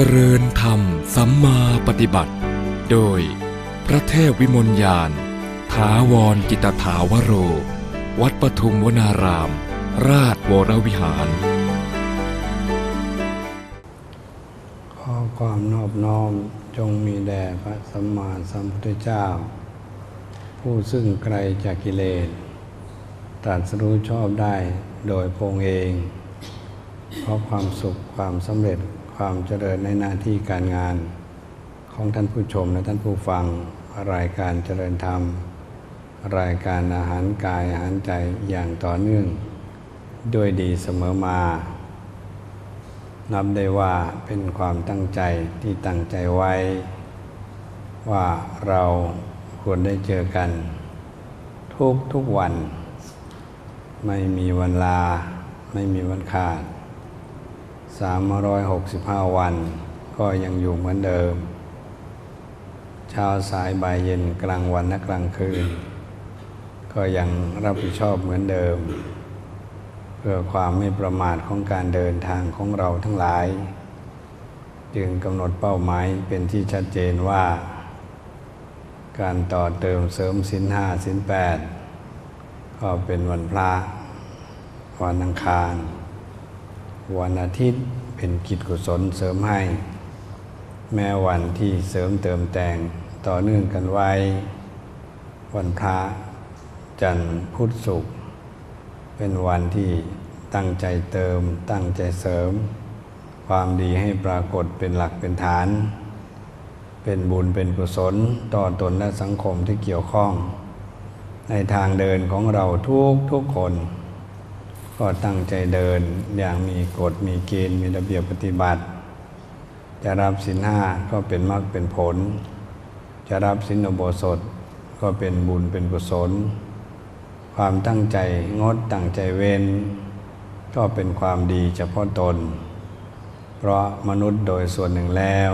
จริญธรรมสัมมาปฏิบัติ โดย พระเทพวิมลยานถาวรกิตถาวโร วัดปทุมวนาราม ราชวรวิหาร ขอความนอบน้อมจงมีแด่พระสัมมาสัมพุทธเจ้า ผู้ซึ่งไกลจากกิเลสตรัสรู้ชอบได้โดยพงเอง เพราะความสุขความสำเร็จ ความเจริญในหน้าที่การงานของท่านผู้ชมและท่านผู้ฟังรายการเจริญธรรม รายการอาหารกายอาหารใจอย่างต่อเนื่อง ด้วยดีเสมอมานับได้ว่าเป็นความตั้งใจที่ตั้งใจไว้ ว่าเราควรได้เจอกัน ทุกทุกวัน ไม่มีวันลา ไม่มีวันขาด 365 วัน ก็ยังอยู่เหมือนเดิม เช้าสายบ่ายเย็นกลางวันและกลางคืน ก็ยังรับผิดชอบเหมือนเดิม เพื่อความไม่ประมาทของการเดินทางของเราทั้งหลาย จึงกำหนดเป้าหมายเป็นที่ชัดเจนว่า การต่อเติมเสริมสินห้าสินแปดก็เป็นวันพระวันอังคาร วันอาทิตย์เป็นกิจกุศลเสริมให้ แม้วันที่เสริมเติมแต่งต่อเนื่องกันไว้ วันพระจันทร์พุธศุกร์เป็นวันที่ตั้งใจเติมตั้งใจเสริม ความดีให้ปรากฏเป็นหลักเป็นฐาน เป็นบุญเป็นกุศลต่อตนและสังคมที่เกี่ยวข้อง ในทางเดินของเราทุกทุกคน ก็ตั้งใจเดินอย่างมีกฎมีเกณฑ์มีระเบียบปฏิบัติ จะรับสินห้าก็เป็นมรรคเป็นผล จะรับสินอุโบสถก็เป็นบุญเป็นกุศล ความตั้งใจงดตั้งใจเว้น ก็เป็นความดีเฉพาะตน เพราะมนุษย์โดยส่วนหนึ่งแล้ว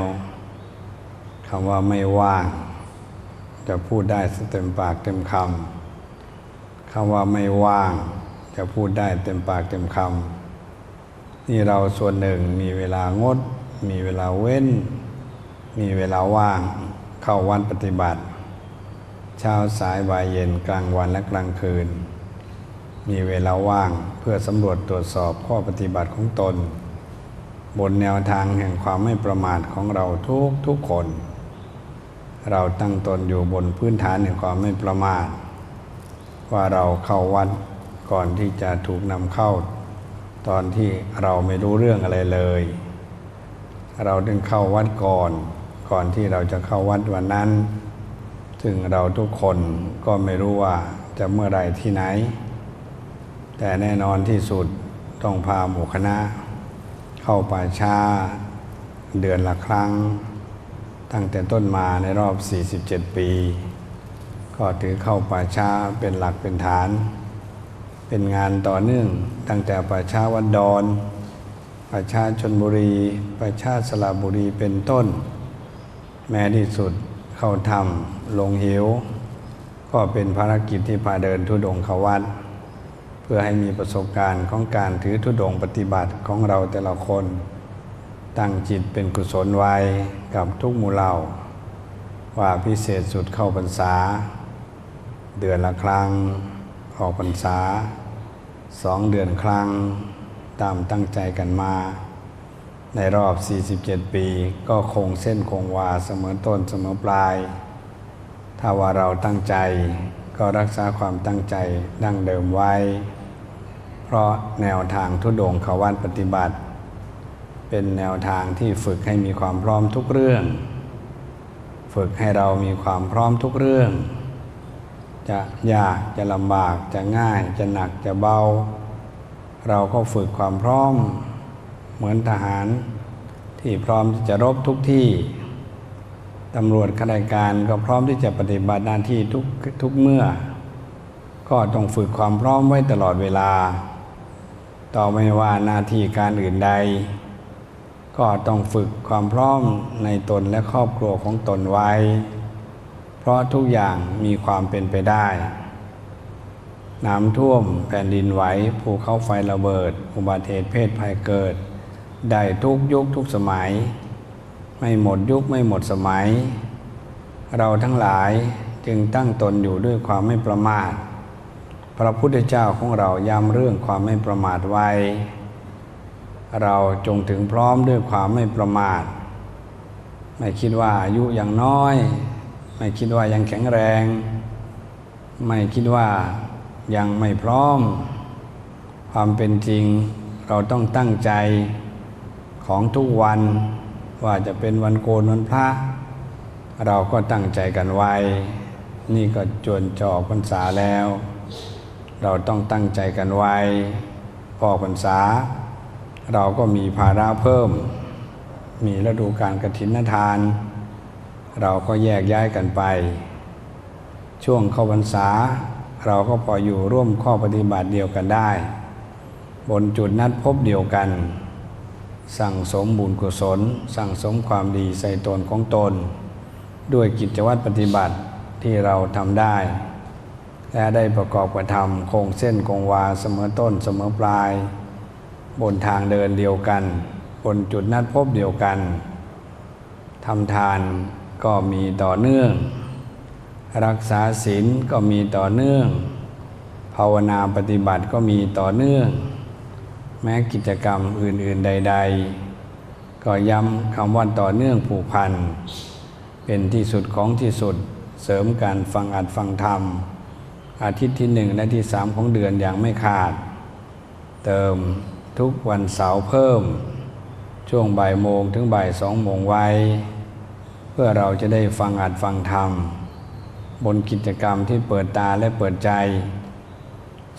คำว่าไม่ว่าง จะพูดได้เต็มปากเต็มคำคำว่าไม่ว่าง จะพูดได้เต็มปากเต็มคำนี่เราส่วนหนึ่งมีเวลางด มีเวลาเว้น มีเวลาว่างเข้าวันปฏิบัติ เช้าสายบ่ายเย็นกลางวันและกลางคืน มีเวลาว่างเพื่อสำรวจตรวจสอบข้อปฏิบัติของตน บนแนวทางแห่งความไม่ประมาทของเราทุกทุกคน เราตั้งตนอยู่บนพื้นฐานแห่งความไม่ประมาทว่าเราเข้าวัด ก่อนที่จะถูกนำเข้า ตอนที่เราไม่รู้เรื่องอะไรเลย เราดึงเข้าวัดก่อน ก่อนที่เราจะเข้าวัดวันนั้น ซึ่งเราทุกคนก็ไม่รู้ว่าจะเมื่อไรที่ไหน แต่แน่นอนที่สุดต้องพาหมู่คณะ เข้าป่าช้าเดือนละครั้ง ตั้งแต่ต้นมาในรอบ 47 ปี ก็ถือเข้าป่าช้าเป็นหลักเป็นฐาน เป็นงานต่อเนื่องตั้งแต่ป่าช้าวัดดอนป่าช้าชนบุรีป่าช้าสระบุรีเป็นต้น แม้ที่สุดเข้าถ้ำลงเหวก็เป็นภารกิจที่พาเดินทุดงเขาวัดเพื่อให้มีประสบการณ์ของการถือทุดงปฏิบัติของเราแต่ละคน ตั้งจิตเป็นกุศลไว้กับทุกหมู่เหล่า ว่าพิเศษสุดเข้าพรรษา เดือนละครั้ง ออกพรรษาสองเดือนครั้ง ตามตั้งใจกันมา ในรอบ 47 ปีก็คงเส้นคงวาเสมอต้นเสมอปลาย ถ้าว่าเราตั้งใจก็รักษาความตั้งใจดั้งเดิมไว้ เพราะแนวทางทุดงขวัดปฏิบัติ เป็นแนวทางที่ฝึกให้มีความพร้อมทุกเรื่อง ฝึกให้เรามีความพร้อมทุกเรื่อง จะยากจะลำบากจะง่าย จะหนักจะเบา เราก็ฝึกความพร้อม เหมือนทหารที่พร้อมที่จะรบทุกที่ตำรวจข้าราชการก็พร้อมที่จะปฏิบัติหน้าที่ทุกทุกเมื่อ ก็ต้องฝึกความพร้อมไว้ตลอดเวลา ต่อไม่ว่าหน้าที่การอื่นใด ก็ต้องฝึกความพร้อมในตนและครอบครัวของตนไว้ เพราะทุกอย่างมีความเป็นไปได้ น้ำท่วมแผ่นดินไหวภูเขาไฟระเบิด อุบัติเหตุเพศภัยเกิด ได้ทุกยุคทุกสมัย ไม่หมดยุคไม่หมดสมัย เราทั้งหลายจึงตั้งตนอยู่ด้วยความไม่ประมาท พระพุทธเจ้าของเราย้ำเรื่องความไม่ประมาทไว้ เราจงถึงพร้อมด้วยความไม่ประมาท ไม่คิดว่าอายุยังน้อย ไม่คิดว่ายังแข็งแรง ไม่คิดว่ายังไม่พร้อม ความเป็นจริงเราต้องตั้งใจของทุกวันว่าจะเป็นวันโกนวันพระ เราก็ตั้งใจกันไว้ นี่ก็จวนจอพรรษาแล้ว เราต้องตั้งใจกันไว้พอพรรษา เราก็มีภาระเพิ่ม มีฤดูการกระถินทาน เราก็แยกย้ายกันไป ช่วงเข้าพรรษา เราก็พออยู่ร่วมข้อปฏิบัติเดียวกันได้ บนจุดนัดพบเดียวกัน สั่งสมบุญกุศล สั่งสมความดีใส่ตนของตน ด้วยกิจวัตรปฏิบัติที่เราทำได้ และได้ประกอบกระทำคงเส้นคงวาเสมอต้นเสมอปลาย บนทางเดินเดียวกัน บนจุดนัดพบเดียวกันทำทาน ก็มีต่อเนื่อง รักษาศีลก็มีต่อเนื่อง ภาวนาปฏิบัติก็มีต่อเนื่อง แม้กิจกรรมอื่น ๆ ใด ๆ ก็ย้ำคำว่าต่อเนื่องผูกพัน เป็นที่สุดของที่สุดเสริมการฟังอัดฟังธรรม อาทิตย์ที่หนึ่งและที่สามของเดือนอย่างไม่ขาด เติมทุกวันเสาร์เพิ่ม ช่วงบ่ายโมงถึงบ่ายสองโมงไว้ เพื่อเราจะได้ฟังอัดฟังธรรม บนกิจกรรมที่เปิดตาและเปิดใจ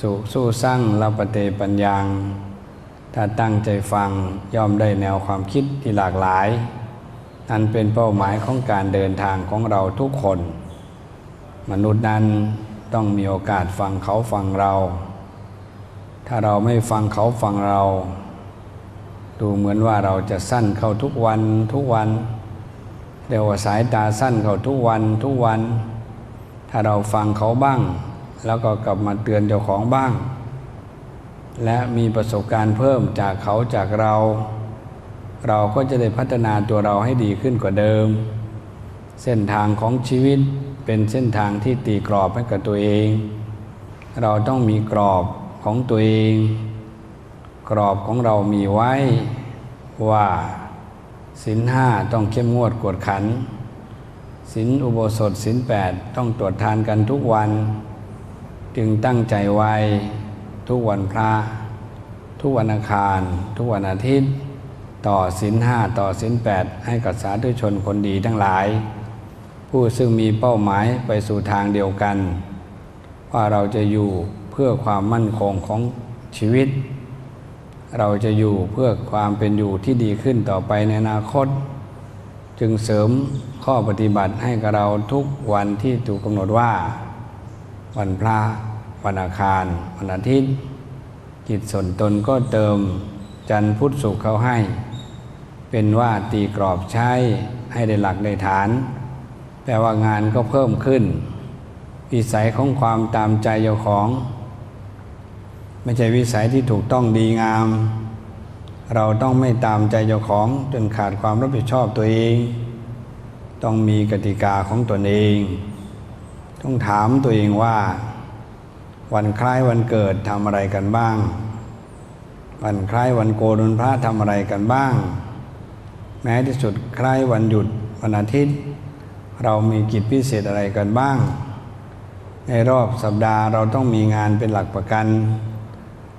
สุสู้สร้างลปเตปัญญังถ้าตั้งใจฟังย่อมได้แนวความคิดที่หลากหลายนั่นเป็นเป้าหมายของการเดินทางของเราทุกคน มนุษย์นั้นต้องมีโอกาสฟังเขาฟังเรา ถ้าเราไม่ฟังเขาฟังเรา ดูเหมือนว่าเราจะสั้นเข้าทุกวันทุกวัน เรียกว่าสายตาสั้นเขาทุกวันทุกวัน ถ้าเราฟังเขาบ้าง แล้วก็กลับมาเตือนเจ้าของบ้าง และมีประสบการณ์เพิ่มจากเขาจากเรา เราก็จะได้พัฒนาตัวเราให้ดีขึ้นกว่าเดิม เส้นทางของชีวิตเป็นเส้นทางที่ตีกรอบให้กับตัวเอง เราต้องมีกรอบของตัวเอง กรอบของเรามีไว้ว่า ศีลห้าต้องเข้มงวดกวดขันศีลอุโบสถศีลแปดต้องตรวจทานกันทุกวัน จึงตั้งใจไว้ทุกวันพระ ทุกวันอังคาร ทุกวันอาทิตย์ ต่อศีลห้าต่อศีลแปดให้กับสาธุชนคนดีทั้งหลาย ผู้ซึ่งมีเป้าหมายไปสู่ทางเดียวกัน ว่าเราจะอยู่เพื่อความมั่นคงของชีวิต เราจะอยู่เพื่อความเป็นอยู่ที่ดีขึ้นต่อไปในอนาคต จึงเสริมข้อปฏิบัติให้กับเราทุกวันที่ถูกกำหนดว่า วันพระวันอาคาร วันอาทิตย์กิจส่วนตนก็เติมจันทร์พุธศุกร์เขาให้ เป็นว่าตีกรอบใช้ให้ได้หลักได้ฐานแปลว่างานก็เพิ่มขึ้นวิสัยของความตามใจเจ้าของ ไม่ใช่วิสัยที่ถูกต้องดีงาม เราต้องไม่ตามใจเจ้าของจนขาดความรับผิดชอบตัวเอง ต้องมีกติกาของตนเอง ต้องถามตัวเองว่า วันคล้ายวันเกิดทำอะไรกันบ้าง วันคล้ายวันโกนวันพระทำอะไรกันบ้าง แม้ที่สุดคล้ายวันหยุดวันอาทิตย์ เรามีกิจพิเศษอะไรกันบ้าง ในรอบสัปดาห์เราต้องมีงานเป็นหลักประกัน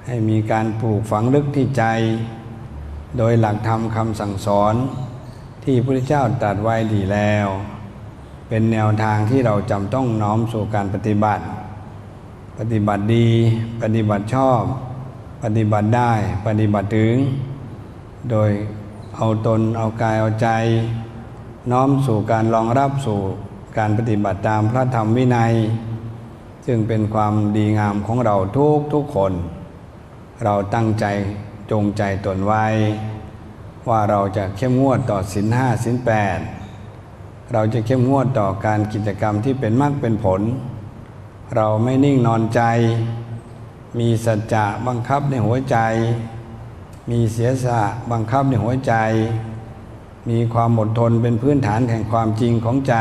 ให้มีการปลูกฝังลึกที่ใจ โดยหลักธรรมคำสั่งสอนที่พระเจ้าตรัสไว้ดีแล้ว เป็นแนวทางที่เราจำต้องน้อมสู่การปฏิบัติ ปฏิบัติดี ปฏิบัติชอบ ปฏิบัติได้ ปฏิบัติถึง โดยเอาตนเอากายเอาใจ น้อมสู่การรองรับสู่การปฏิบัติตามพระธรรมวินัยซึ่งเป็นความดีงามของเราทุกทุกคน เราตั้งใจจงใจตนไว้ ว่าเราจะเข้มงวดต่อศีลห้าศีลแปดเราจะเข้มงวดต่อการกิจกรรมที่เป็นมรรคเป็นผล เราไม่นิ่งนอนใจ มีสัจจะบังคับในหัวใจ มีเสียสละบังคับในหัวใจ มีความอดทนเป็นพื้นฐานแห่งความจริงของใจ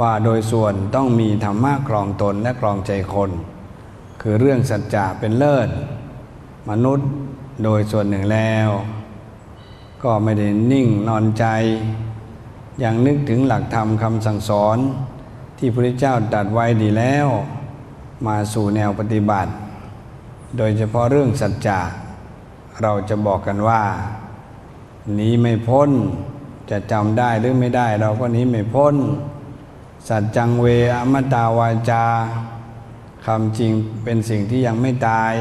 ว่าโดยส่วนต้องมีธรรมะครองตนและครองใจคน คือเรื่องสัจจะเป็นเลิศ มนุษย์โดยส่วนหนึ่งแล้ว ก็ไม่ได้นิ่งนอนใจ ยังนึกถึงหลักธรรมคำสั่งสอน ที่พระพุทธเจ้าตรัสไว้ดีแล้ว มาสู่แนวปฏิบัติ โดยเฉพาะเรื่องสัจจะเราจะบอกกันว่าหนีไม่พ้น จะจำได้หรือไม่ได้เราก็หนีไม่พ้น สัจจังเวอมตาวาจาคำจริงเป็นสิ่งที่ยังไม่ตาย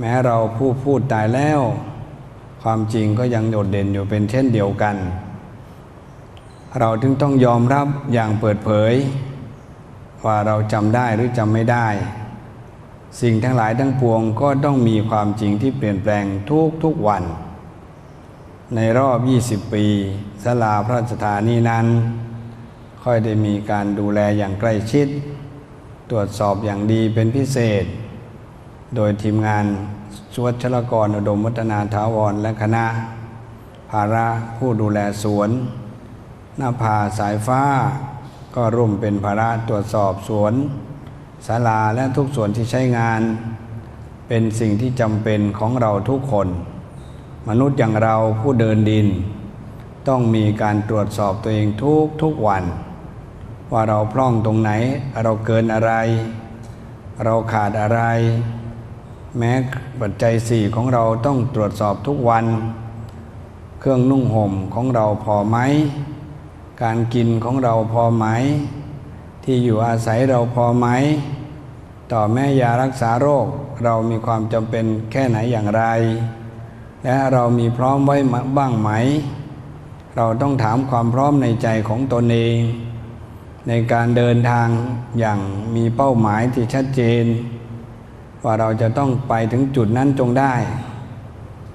แม้เราผู้พูดตายแล้ว ความจริงก็ยังโดดเด่นอยู่เป็นเช่นเดียวกัน เราถึงต้องยอมรับอย่างเปิดเผย ว่าเราจำได้หรือจำไม่ได้ สิ่งทั้งหลายทั้งปวงก็ต้องมีความจริงที่เปลี่ยนแปลงทุกทุกวัน ในรอบ 20 ปีสลาพระราชฐานีนั้น ค่อยได้มีการดูแลอย่างใกล้ชิด ตรวจสอบอย่างดีเป็นพิเศษ โดยทีมงานสวดชลกรอุดมวัฒนาถาวร และคณะ ภาระผู้ดูแลสวนหน้าผาสายฟ้า ก็ร่วมเป็นภาระตรวจสอบสวนศาลาและทุกส่วนที่ใช้งาน เป็นสิ่งที่จำเป็นของเราทุกคน มนุษย์อย่างเราผู้เดินดิน ต้องมีการตรวจสอบตัวเองทุกทุกวัน ว่าเราพร่องตรงไหนเราเกินอะไร เราขาดอะไร แม้ปัจจัยสี่ของเราต้องตรวจสอบทุกวัน เครื่องนุ่งห่มของเราพอไหม การกินของเราพอไหม ที่อยู่อาศัยเราพอไหม ต่อแม่ยารักษาโรคเรามีความจำเป็นแค่ไหนอย่างไร และเรามีพร้อมไว้บ้างไหม เราต้องถามความพร้อมในใจของตนเอง ในการเดินทางอย่างมีเป้าหมายที่ชัดเจน ว่าเราจะต้องไปถึงจุดนั้นจงได้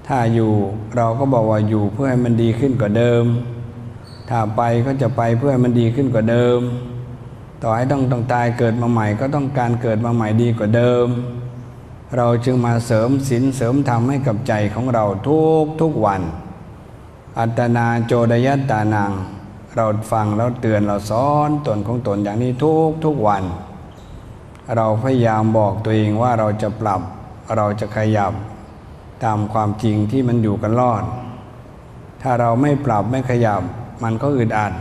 ถ้าอยู่เราก็บอกว่าอยู่เพื่อให้มันดีขึ้นกว่าเดิม ถ้าไปก็จะไปเพื่อให้มันดีขึ้นกว่าเดิม ต่อให้ต้องต้องตายเกิดมาใหม่ ก็ต้องการเกิดมาใหม่ดีกว่าเดิม เราจึงมาเสริมศีลเสริมธรรมให้กับใจของเราทุกทุกวัน อัตนาโจดยัตตานัง เราฟังแล้วเตือนเราสอนตนของตนอย่างนี้ทุกทุกวัน เราพยายามบอกตัวเองว่าเราจะปรับเราจะขยับตามความจริงที่มันอยู่กันรอด ถ้าเราไม่ปรับไม่ขยับ มันก็อึดอัด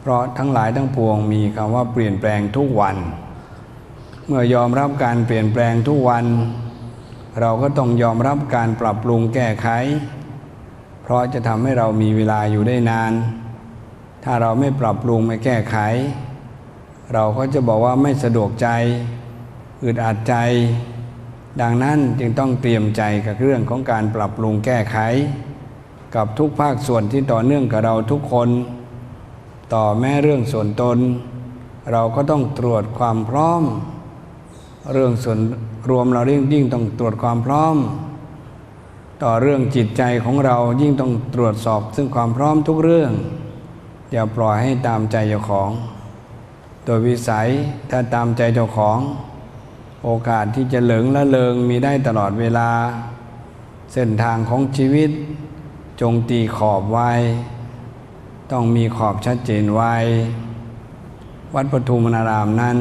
เพราะทั้งหลายทั้งปวงมีคำว่าเปลี่ยนแปลงทุกวัน เมื่อยอมรับการเปลี่ยนแปลงทุกวัน เราก็ต้องยอมรับการปรับปรุงแก้ไข เพราะจะทำให้เรามีเวลาอยู่ได้นาน ถ้าเราไม่ปรับปรุงไม่แก้ไข เราก็จะบอกว่าไม่สะดวกใจอึดอัดใจ ดังนั้นจึงต้องเตรียมใจกับเรื่องของการปรับปรุงแก้ไข กับทุกภาคส่วนที่ต่อเนื่องกับเราทุกคน ต่อแม้เรื่องส่วนตน เราก็ต้องตรวจความพร้อม เรื่องส่วนรวมเรายิ่งยิ่งต้องตรวจความพร้อม ต่อเรื่องจิตใจของเรายิ่งต้องตรวจสอบซึ่งความพร้อมทุกเรื่องอย่าปล่อยให้ตามใจเจ้าของ โดยวิสัยถ้าตามใจเจ้าของ โอกาสที่จะเหลิงละเลงมีได้ตลอดเวลา เส้นทางของชีวิต จงตีขอบไว้ ต้องมีขอบชัดเจนไว้ วัดปทุมนารามนั้น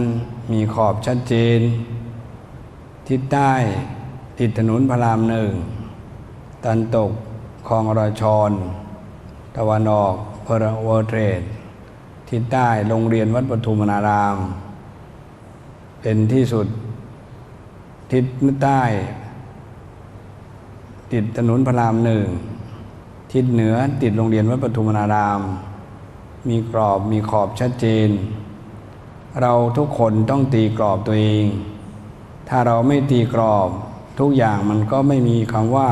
มีขอบชัดเจน ทิศใต้ติดถนนพระรามหนึ่งตันตกคลองรชร ตะวันออกเพอร์เวอร์เทรด ทิศใต้โรงเรียนวัดปทุมนาราม เป็นที่สุด ทิศใต้ ติดถนนพระรามหนึ่ง ทิศเหนือติดโรงเรียนวัดปทุมนาราม มีกรอบมีขอบชัดเจน เราทุกคนต้องตีกรอบตัวเอง ถ้าเราไม่ตีกรอบทุกอย่างมันก็ไม่มีคำว่า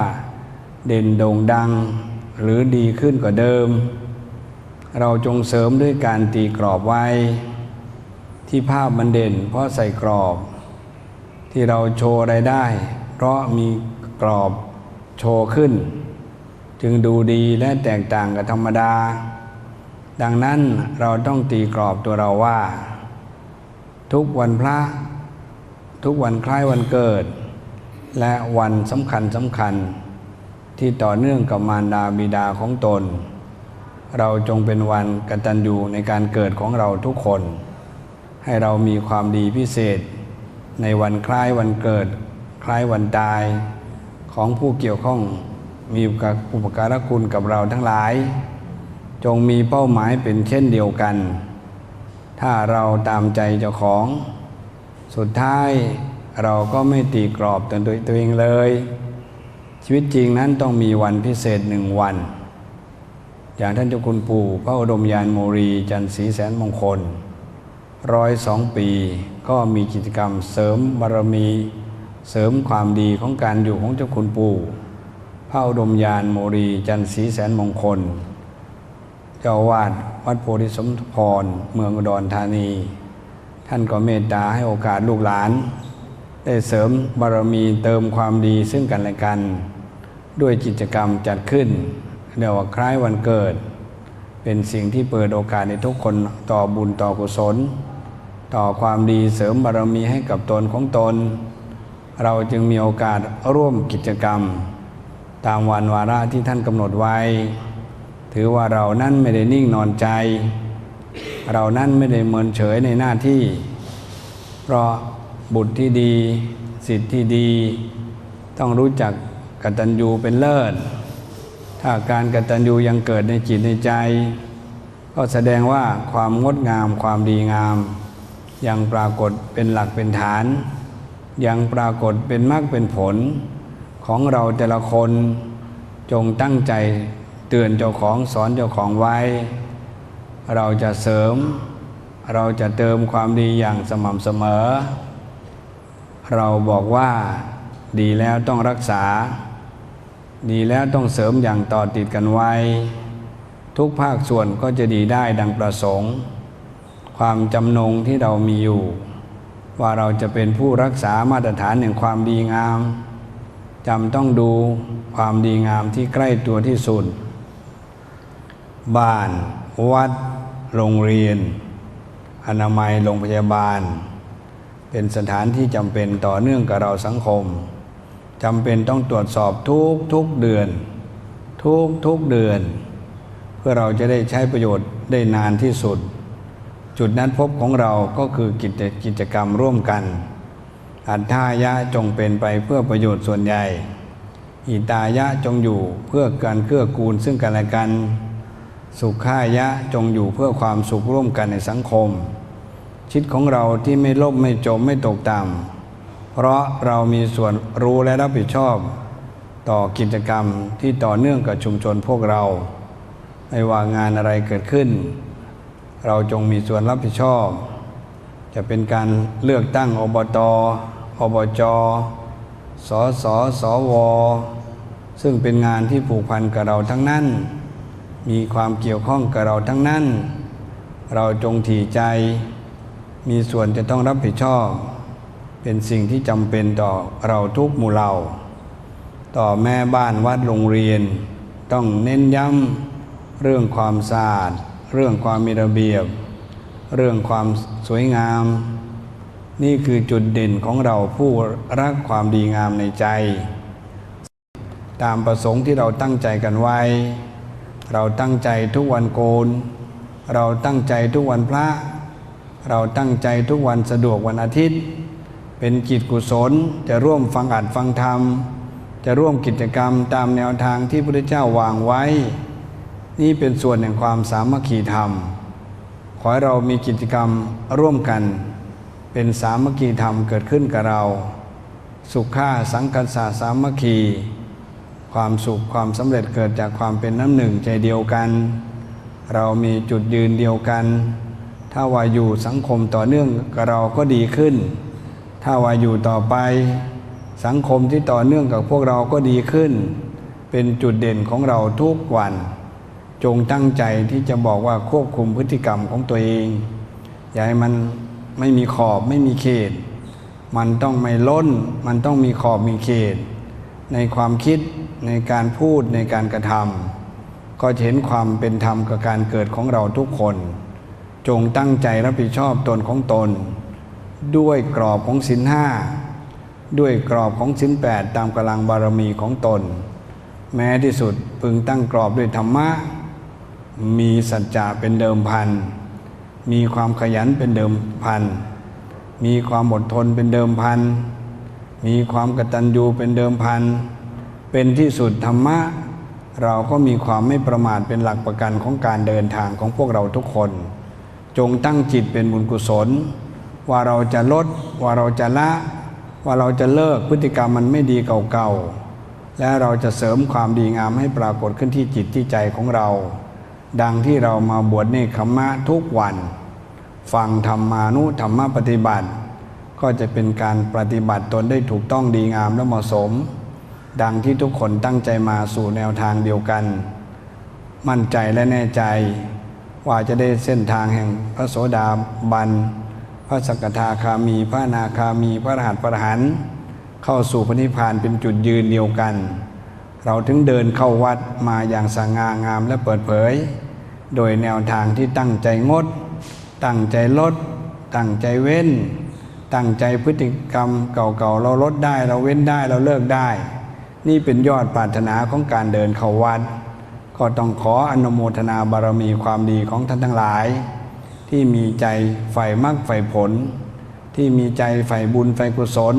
เด่นโด่งดัง หรือดีขึ้นกว่าเดิม เราจงเสริมด้วยการตีกรอบไว้ ที่ภาพมันเด่น เพราะใส่กรอบ ที่เราโชว์อะไรได้ เพราะมีกรอบโชว์ขึ้น จึงดูดีและแตกต่างกับธรรมดา ดังนั้นเราต้องตีกรอบตัวเราว่า ทุกวันพระ ทุกวันคล้ายวันเกิด และวันสำคัญสำคัญ ที่ต่อเนื่องกับมารดาบิดาของตน เราจงเป็นวันกตัญญูในการเกิดของเราทุกคน ให้เรามีความดีพิเศษ ในวันคล้ายวันเกิด คล้ายวันตายของผู้เกี่ยวข้องมีอุปการะคุณกับเราทั้งหลาย จงมีเป้าหมายเป็นเช่นเดียวกัน ถ้าเราตามใจเจ้าของ สุดท้ายเราก็ไม่ตีกรอบตัวตัวเองเลย ชีวิตจริงนั้นต้องมีวันพิเศษหนึ่งวัน อย่างท่านเจ้าคุณปู่พระอุดมยานโมรีจันทร์ศรีแสนมงคลร้อยสองปีก็มีกิจกรรมเสริมบารมี เสริมความดีของการอยู่ของเจ้าคุณปู่พระอุดมยานโมรีจันทร์ศรีแสนมงคล เจ้าวาดวัดโพธิสมพรเมืองอุดรธานี ท่านก็เมตตาให้โอกาสลูกหลาน ได้เสริมบารมีเติมความดีซึ่งกันและกัน ด้วยกิจกรรมจัดขึ้น เรียกว่าคล้ายวันเกิด เป็นสิ่งที่เปิดโอกาสในทุกคนต่อบุญต่อกุศล ต่อความดีเสริมบารมีให้กับตนของตน เราจึงมีโอกาสร่วมกิจกรรม ตามวันวาระที่ท่านกำหนดไว้ ถือว่าเรานั้นไม่ได้นิ่งนอนใจ เรานั้นไม่ได้เมินเฉยในหน้าที่ เพราะบุตรที่ดี สิทธิ์ที่ดี ต้องรู้จักกตัญญูเป็นเลิศ ถ้าการกตัญญูยังเกิดในจิตในใจ ก็แสดงว่าความงดงามความดีงาม ยังปรากฏเป็นหลักเป็นฐาน ยังปรากฏเป็นมรรคเป็นผล ของเราแต่ละคนจงตั้งใจเตือนเจ้าของสอนเจ้าของไว้ เราจะเสริม เราจะเติมความดีอย่างสม่ำเสมอ เราบอกว่าดีแล้วต้องรักษา ดีแล้วต้องเสริมอย่างต่อติดกันไว้ ทุกภาคส่วนก็จะดีได้ดังประสงค์ ความจำนงที่เรามีอยู่ ว่าเราจะเป็นผู้รักษามาตรฐานแห่งความดีงามจำต้องดูความดีงามที่ใกล้ตัวที่สุด บ้าน วัด โรงเรียน อนามัย โรงพยาบาล เป็นสถานที่จำเป็นต่อเนื่องกับเราสังคม จำเป็นต้องตรวจสอบทุกทุกเดือน ทุกทุกเดือน เพื่อเราจะได้ใช้ประโยชน์ได้นานที่สุด จุดนัดพบของเราก็คือกิจกิจกรรมร่วมกัน อัตถายะจงเป็นไปเพื่อประโยชน์ส่วนใหญ่ อิตายะจงอยู่เพื่อการเกื้อกูลซึ่งกันและกัน สุขายะจงอยู่เพื่อความสุขร่วมกันในสังคม ชิดของเราที่ไม่ล่มไม่จมไม่ตกต่ำ เพราะเรามีส่วนรู้และรับผิดชอบ ต่อกิจกรรมที่ต่อเนื่องกับชุมชนพวกเรา ไม่ว่างานอะไรเกิดขึ้น เราจงมีส่วนรับผิดชอบ จะเป็นการเลือกตั้งอบตอบจสสสว ซึ่งเป็นงานที่ผูกพันกับเราทั้งนั้น มีความเกี่ยวข้องกับเราทั้งนั้น เราจงถี่ใจ มีส่วนจะต้องรับผิดชอบ เป็นสิ่งที่จำเป็นต่อเราทุกหมู่เหล่า ต่อแม่บ้านวัดโรงเรียน ต้องเน้นย้ำเรื่องความสะอาด เรื่องความมีระเบียบ เรื่องความสวยงาม นี่คือจุดเด่นของเราผู้รักความดีงามในใจ ตามประสงค์ที่เราตั้งใจกันไว้ เราตั้งใจทุกวันโกน เราตั้งใจทุกวันพระ เราตั้งใจทุกวันสะดวกวันอาทิตย์ เป็นกิจกุศลจะร่วมฟังอัดฟังธรรม จะร่วมกิจกรรมตามแนวทางที่พระพุทธเจ้าวางไว้ นี่เป็นส่วนแห่งความสามัคคีธรรม ขอให้เรามีกิจกรรมร่วมกัน เป็นสามัคคีธรรมเกิดขึ้นกับเรา สุขาสังกัสสะสามัคคี ความสุขความสำเร็จเกิดจากความเป็นน้ำหนึ่งใจเดียวกัน เรามีจุดยืนเดียวกัน ถ้าว่าอยู่สังคมต่อเนื่องกับเราก็ดีขึ้น ถ้าว่าอยู่ต่อไป สังคมที่ต่อเนื่องกับพวกเราก็ดีขึ้น เป็นจุดเด่นของเราทุกวัน จงตั้งใจที่จะบอกว่าควบคุมพฤติกรรมของตัวเอง อย่าให้มันไม่มีขอบไม่มีเขต มันต้องไม่ล้น มันต้องมีขอบมีเขต ในความคิดในการพูดในการกระทำก็เห็นความเป็นธรรมกับการเกิดของเราทุกคน จงตั้งใจรับผิดชอบตนของตน ด้วยกรอบของศีลห้าด้วยกรอบของศีลแปดตามกำลังบารมีของตน แม้ที่สุดพึงตั้งกรอบด้วยธรรมะ มีสัจจะเป็นเดิมพัน มีความขยันเป็นเดิมพัน มีความอดทนเป็นเดิมพัน มีความกตัญญูเป็นเดิมพัน เป็นที่สุดธรรมะ เราก็มีความไม่ประมาทเป็นหลักประกันของการเดินทางของพวกเราทุกคน จงตั้งจิตเป็นบุญกุศล ว่าเราจะลด ว่าเราจะละ ว่าเราจะเลิกพฤติกรรมมันไม่ดีเก่าๆ และเราจะเสริมความดีงามให้ปรากฏขึ้นที่จิตที่ใจของเรา ดังที่เรามาบวชเนคขมมะทุกวัน ฟังธรรมานุธรรมปฏิบัติ ก็จะเป็นการปฏิบัติตนได้ถูกต้องดีงามและเหมาะสม ดังที่ทุกคนตั้งใจมาสู่แนวทางเดียวกัน มั่นใจและแน่ใจว่าจะได้เส้นทางแห่งพระโสดาบัน ระสกทาคามี พระนาคามี พระรหันต์พระหันเข้าสู่พระนิพพานเป็นจุดยืนเดียวกัน เราถึงเดินเข้าวัดมาอย่างสง่างามและเปิดเผย โดยแนวทางที่ตั้งใจงด ตั้งใจลด ตั้งใจเว้น ตั้งใจพฤติกรรมเก่าๆเราลดได้เราเว้นได้เราเลิกได้ นี่เป็นยอดปรารถนาของการเดินเข้าวัด ก็ต้องขออนุโมทนาบารมีความดีของท่านทั้งหลาย ที่มีใจใฝ่มรรคใฝ่ผล ที่มีใจใฝ่บุญใฝ่กุศล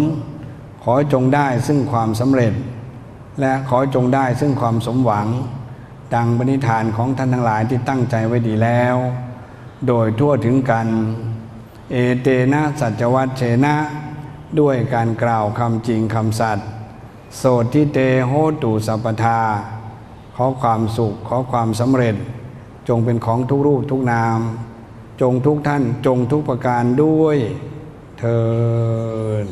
ขอจงได้ซึ่งความสำเร็จ และขอจงได้ซึ่งความสมหวัง ดังปณิธานของท่านทั้งหลายที่ตั้งใจไว้ดีแล้ว โดยทั่วถึงกัน เอเตนะสัจวัตเชนะ ด้วยการกล่าวคำจริงคำสัตย์โสทิเตโหตุสัพทา ขอความสุขขอความสำเร็จ จงเป็นของทุกรูปทุกนาม จงทุกท่านจงทุกประการด้วยเทิน